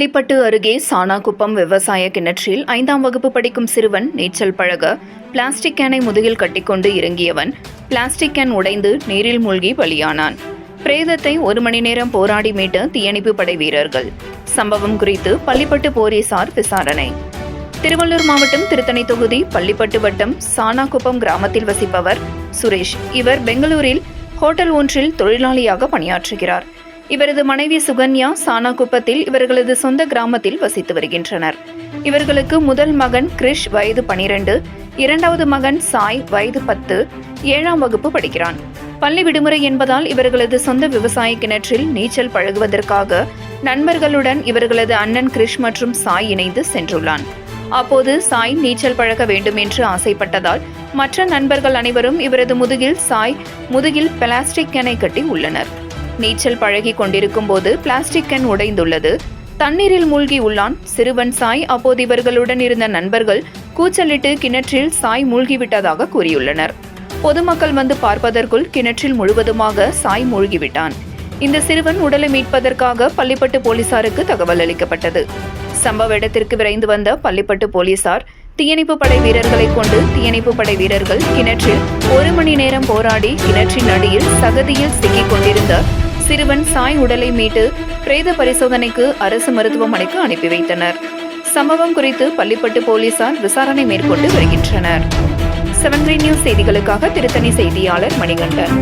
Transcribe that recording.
பள்ளிப்பட்டு அருகே சாணாகுப்பம் விவசாய கிணற்றில் ஐந்தாம் வகுப்பு படிக்கும் சிறுவன் நீச்சல் பழக பிளாஸ்டிக் கேனை முதுகில் கட்டிக்கொண்டு இறங்கியவன் பிளாஸ்டிக் கேன் உடைந்து நீரில் மூழ்கி பலியானான். பிரேதத்தை ஒரு மணி நேரம் போராடி மீட்ட தீயணைப்பு படை வீரர்கள். சம்பவம் குறித்து பள்ளிப்பட்டு போலீசார் விசாரணை. திருவள்ளூர் மாவட்டம் திருத்தணி தொகுதி பள்ளிப்பட்டு வட்டம் சாணாகுப்பம் கிராமத்தில் வசிப்பவர் சுரேஷ். இவர் பெங்களூரில் ஹோட்டல் ஒன்றில் தொழிலாளியாக பணியாற்றுகிறார். இவரது மனைவி சுகன்யா சானாகுப்பத்தில் இவர்களது சொந்த கிராமத்தில் வசித்து வருகின்றனர். இவர்களுக்கு முதல் மகன் கிரிஷ் வயது பனிரெண்டு இரண்டாவது மகன் சாய் வயது பத்து ஏழாம் வகுப்பு படிக்கிறான். பள்ளி விடுமுறை என்பதால் இவர்களது சொந்த விவசாய கிணற்றில் நீச்சல் பழகுவதற்காக நண்பர்களுடன் இவர்களது அண்ணன் கிரிஷ் மற்றும் சாய் இணைந்து சென்றுள்ளான். அப்போது சாய் நீச்சல் பழக வேண்டும் என்று ஆசைப்பட்டதால் மற்ற நண்பர்கள் அனைவரும் இவரது முதுகில் சாய் முதுகில் பிளாஸ்டிக் கேனை கட்டி உள்ளனர். நீச்சல் பழகி கொண்டிருக்கும் போது பிளாஸ்டிக் கேன் உடைந்துள்ளது. தண்ணீரில் மூழ்கி உள்ளான் சிறுவன் சாய். அப்போது இவர்களுடன் இருந்த நண்பர்கள் கூச்சலிட்டு கிணற்றில் சாய் மூழ்கிவிட்டதாக கூறியுள்ளனர். பொதுமக்கள் வந்து பார்ப்பதற்குள் கிணற்றில் முழுவதுமாக சாய் மூழ்கிவிட்டான். இந்த சிறுவன் உடலை மீட்பதற்காக பள்ளிப்பட்டு போலீசாருக்கு தகவல் அளிக்கப்பட்டது. சம்பவ இடத்திற்கு விரைந்து வந்த பள்ளிப்பட்டு போலீசார் தீயணைப்பு படை வீரர்களை கொண்டு தீயணைப்பு படை வீரர்கள் கிணற்றில் ஒரு மணி நேரம் போராடி கிணற்றின் அடியில் சகதியில் சிக்கிக் கொண்டிருந்த சிறுவன் சாய் உடலை மீட்டு பிரேத பரிசோதனைக்கு அரசு மருத்துவமனைக்கு அனுப்பி வைத்தனர். சம்பவம் குறித்து பள்ளிப்பட்டு போலீசார் விசாரணை மேற்கொண்டு வருகின்றனர். செவன் த்ரீ நியூஸ் செய்திகளுக்காக திருத்தணி செய்தியாளர் மணிகண்டன்.